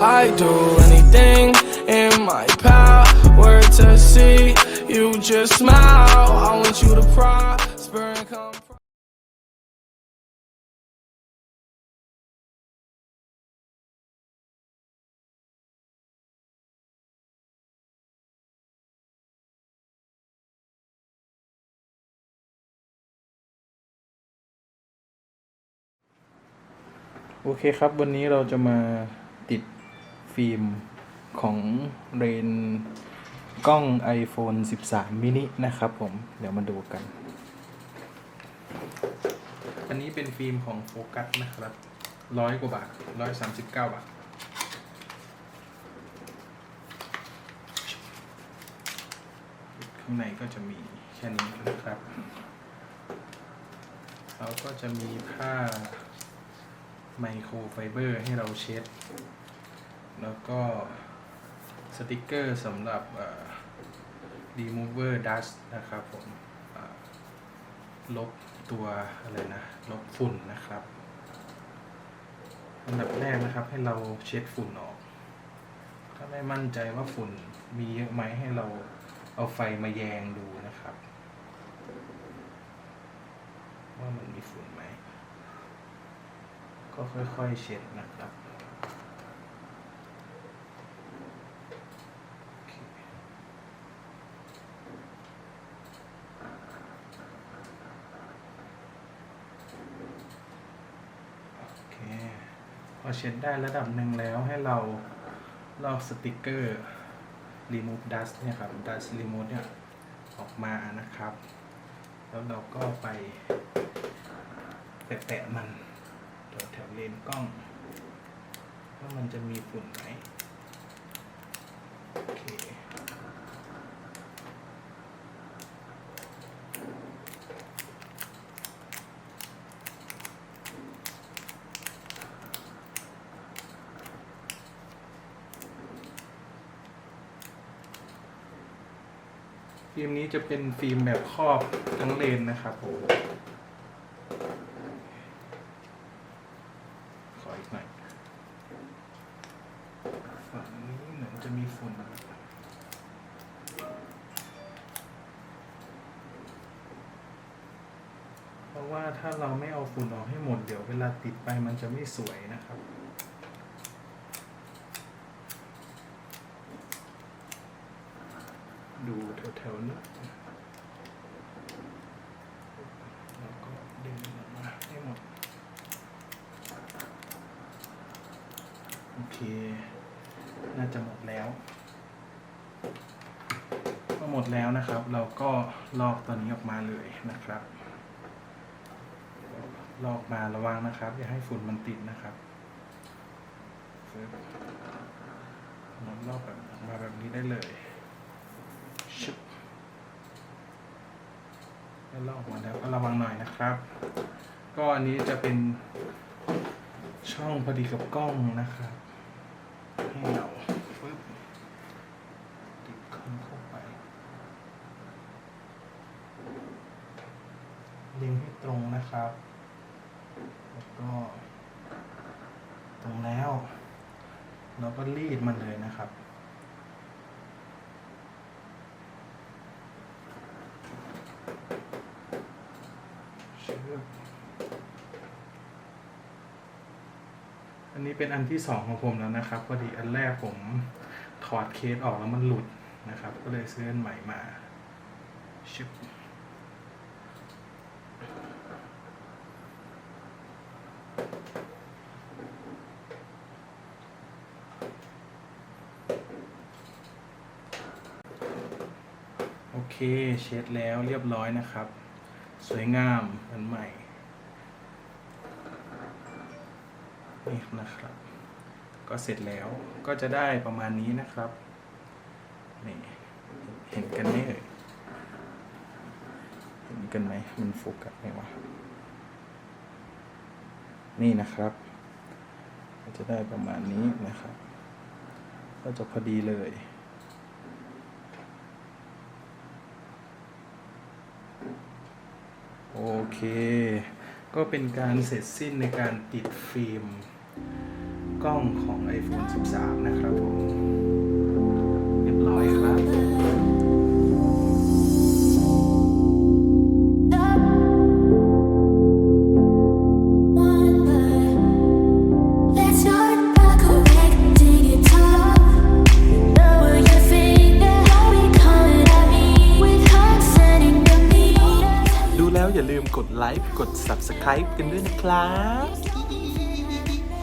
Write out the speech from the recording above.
I do anything in my power to see you just smile. I want you to prosper and come. โอเคครับ วันนี้เราจะมาติด ฟิล์มของเรนกล้อง iPhone 13 mini นะครับผม เดี๋ยวมาดูกัน อันนี้เป็นฟิล์มของโฟกัสนะครับ ร้อยกว่าบาทร้อยสามสิบเก้าบาท ข้างในก็จะมีแค่นี้นะครับเราก็จะมีผ้าไมโครไฟเบอร์ให้เราเช็ด แล้วก็สติกเกอร์สำหรับเอ่อ remover dust นะครับผมลบตัวอะไรนะ ลบฝุ่นนะครับอันดับแรกนะครับให้เราเช็ดฝุ่นออก ถ้าไม่มั่นใจว่าฝุ่นมีเยอะไหมให้เราเอาไฟมาแยงดูนะครับ ว่ามันมีฝุ่นไหม ก็ค่อยๆเช็ดนะครับโอเคโอเค พ อเช็ดได้ระดับหนึ่งแล้วให้เราลอกสติกเกอร์ remove dust เนี่ยครับ dust remove เนี่ยออกมานะครับ แล้วเราก็ไปแปะๆมันแถวแถวเลนกล้องว่ามันจะมีฝุ่นไหมโอเค ฟิล์มนี้จะเป็นฟิล์มแบบครอบทั้งเลนนะครับผมขออีกหน่อยฝั่งนี้เหมือนจะมีฝุ่นเพราะว่าถ้าเราไม่เอาฝุ่นออกให้หมดเดี๋ยวเวลาติดไปมันจะไม่สวยนะครับ ดูแถวๆนี้แล้วก็ดึงออกมาให้หมด โอเค น่าจะหมดแล้วก็หมดแล้วนะครับ เราก็ลอกตัวนี้ออกมาเลยนะครับ ลอกมาระวังนะครับ อย่าให้ฝุ่นมันติดนะครับปึ๊บเราลอกแบบออกมาแบบนี้ได้เลย ชึบแล้วลอกอกมาแล้วก็ระวังหน่อยนะครับ ก็อันนี้จะเป็นช่องพอดีกับกล้องนะครับ ให้เราปึ๊บติดเข้าเข้าไปเล็งให้ตรงนะครับ แล้วก็ ตรงแล้ว เราก็รีดมันเลยนะครับ เชือก อันนี้เป็นอันที่สองของผมแล้วนะครับพอดีอันแรกผมถอดเคสออกแล้วมันหลุดนะครับ ก็เลยซื้ออันใหม่มาชิบโอเค เช็ดแล้วเรียบร้อยนะครับ สวยงามอันใหม่ นี่นะครับ ก็เสร็จแล้วก็จะได้ประมาณนี้นะครับนี่เห็นกันไหมเอ่ยเห็นกันไหมมันโฟกัสไหมวะนี่นะครับก็จะได้ประมาณนี้นะครับ ก็จะพอดีเลยโอเค ก็เป็นการเสร็จสิ้นในการติดฟิล์ม กล้องของ iPhone 13 นะครับผม เรียบร้อยครับอย่าลืมกดไลค์ กด Subscribe กันด้วยนะครับ